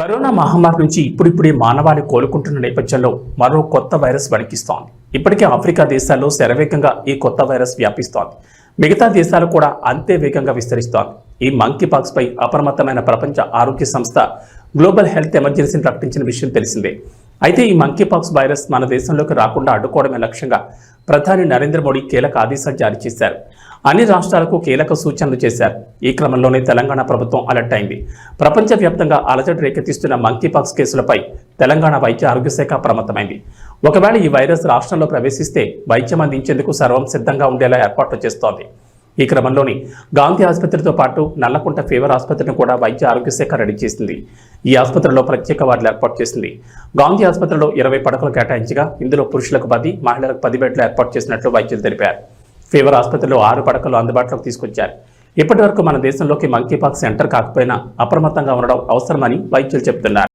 Corona మహమ్మారి నుంచి ఇప్పుడిప్పుడే మానవాళి కోలుకుంటున్న నేపథ్యంలో మరో కొత్త వైరస్ వణికిస్తోంది. ఇప్పటికే ఆఫ్రికా దేశాల్లో శరవేగంగా ఈ కొత్త వైరస్ వ్యాపిస్తోంది. మిగతా దేశాలు కూడా అంతే వేగంగా విస్తరిస్తోంది. ఈ మంకీ పాక్స్ పై అప్రమత్తమైన ప్రపంచ ఆరోగ్య సంస్థ గ్లోబల్ హెల్త్ ఎమర్జెన్సీని ప్రకటించిన విషయం తెలిసిందే. అయితే ఈ మంకీ పాక్స్ వైరస్ మన దేశంలోకి రాకుండా అడ్డుకోవడమే లక్ష్యంగా ప్రధాని నరేంద్ర మోడీ కీలక ఆదేశాలు జారీ చేశారు. అన్ని రాష్ట్రాలకు కీలక సూచనలు చేశారు. ఈ క్రమంలోనే తెలంగాణ ప్రభుత్వం అలర్ట్ అయింది. ప్రపంచవ్యాప్తంగా అలజడి రేకెత్తిస్తున్న మంకీపాక్స్ కేసులపై తెలంగాణ వైద్య ఆరోగ్య శాఖ ఒకవేళ ఈ వైరస్ రాష్ట్రంలో ప్రవేశిస్తే వైద్యం అందించేందుకు సర్వం సిద్ధంగా ఉండేలా ఏర్పాట్లు చేస్తోంది. ఈ క్రమంలోని గాంధీ ఆసుపత్రితో పాటు నల్లకుంట ఫీవర్ ఆసుపత్రిని కూడా వైద్య ఆరోగ్య శాఖ రెడీ చేసింది. ఈ ఆసుపత్రిలో ప్రత్యేక వార్డులు ఏర్పాటు చేసింది. గాంధీ ఆసుపత్రిలో ఇరవై పడకలు కేటాయించగా ఇందులో పురుషులకు పది మహిళలకు పది బెడ్లు ఏర్పాటు చేసినట్లు వైద్యులు తెలిపారు. ఫీవర్ ఆసుపత్రిలో ఆరు పడకలు అందుబాటులోకి తీసుకొచ్చారు. ఇప్పటి వరకు మన దేశంలోకి మంకీపాక్స్ సెంటర్ కాకపోయినా అప్రమత్తంగా ఉండడం అవసరమని వైద్యులు చెబుతున్నారు.